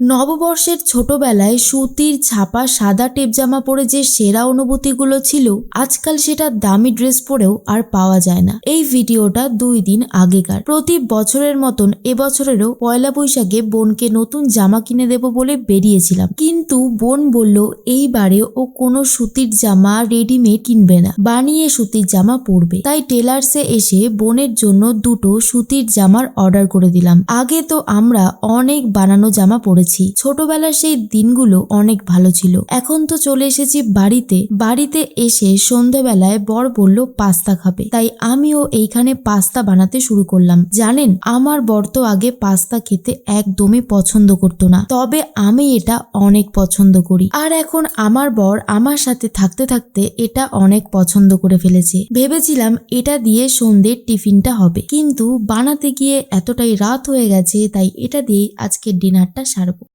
নববর্ষের ছোটবেলায় সুতির ছাপা সাদা টেপ জামা পরে যে সেরা অনুভূতিগুলো ছিল, আজকাল সেটা দামি ড্রেস পরেও আর পাওয়া যায় না। এই ভিডিওটা দুই দিন আগেকার। প্রতি বছরের মতন এবছরেরও পয়লা বৈশাখে বোনকে নতুন জামা কিনে দেব বলে বেরিয়েছিলাম। কিন্তু বোন বলল, এইবারে ও কোনো সুতির জামা রেডিমেড কিনবে না। বানিয়ে সুতির জামা পরবে। তাই টেলার্সে এসে বোনের জন্য দুটো সুতির জামার অর্ডার করে দিলাম। আগে তো আমরা অনেক বানানো জামা পরেছি। ছোটবেলার সেই দিনগুলো অনেক ভালো ছিল। এখন তো চলে এসেছি বাড়িতে। বাড়িতে এসে সন্ধ্যাবেলায় বর বলল, পাস্তা খাবে। তাই আমিও এইখানে পাস্তা বানাতে শুরু করলাম। জানেন, আমার বর তো আগে পাস্তা খেতে একদমই পছন্দ করতো না। তবে আমি এটা অনেক পছন্দ করি। আর এখন আমার বর আমার সাথে থাকতে থাকতে এটা অনেক পছন্দ করে ফেলেছে। ভেবেছিলাম এটা দিয়ে সন্ধ্যের টিফিনটা হবে। কিন্তু বানাতে গিয়ে এতটাই রাত হয়ে গেছে, তাই এটা দিয়েই আজকের ডিনারটা সারবো।